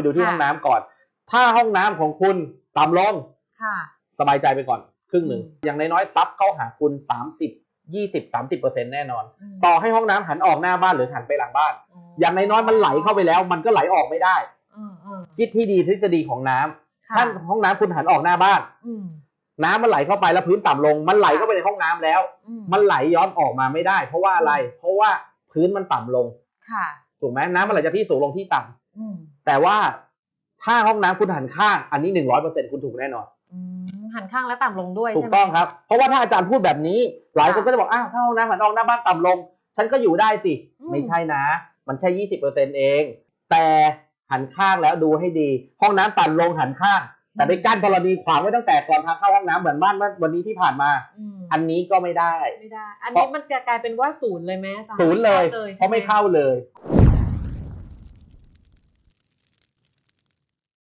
ไปดูที่ค่ะห้องน้ำก่อน ถ้าห้องน้ำของคุณต่ำลงค่ะสบายใจไปก่อน ครึ่งหนึ่งอืมอย่างน้อยๆซับเข้าหาคุณ 30 20 30เปอร์เซ็นต์แน่นอนมต่อให้ห้องน้ำหันออกหน้าบ้านหรือหันไปหลังบ้าน อย่างน้อยๆมันไหลเข้าไปแล้ว มันก็ไหลออกไม่ได้อืมอืมคิดที่ดีทฤษฎีของน้ำค่ะท่านห้องน้ำคุณหันออกหน้าบ้านอืมน้ำมันไหลเข้าไปแล้วพื้นต่ำลง มันไหลเข้าไปในห้องน้ำแล้วอืมมันไหลย้อนออกมาไม่ได้ เพราะว่าอะไร เพราะว่าพื้นมันต่ำลงค่ะ ถูกไหมน้ำมันไหลจากที่สูงลงที่ต่ำอืมแต่ว่าถ้าห้องน้ำคุณหันข้างอันนี้หนึ่งร้อยเปอร์เซ็นคุณถูกแน่นอนอืมหันข้างและต่ำลงด้วยถูใช่กไหมต้องครับ เพราะว่าถ้าอาจารย์พูดแบบนี้ หลายคนก็จะบอกอ้าวถ้าห้องน้ำหันออกหน้าบ้านต่ำลง ฉันก็อยู่ได้สิ ไม่ใช่นะ มันแค่ยี่สิบเปอร์เซ็นเอง แต่หันข้างแล้วดูให้ดี ห้องน้ำต่ำลงหันข้าง แต่ไปกั้นธรณีขวางไว้ตั้งแต่ก่อนทางเข้าห้องน้ำเหมือนบ้านเมื่อวันนี้ที่ผ่านมาอืมอันนี้ก็ไม่ได้ไม่ได้ อันนี้มันจะกลายเป็นว่าศูนย์เลยไหมอาจารศูนย์เลยใช่หเพราะไม่เข้าเลยอื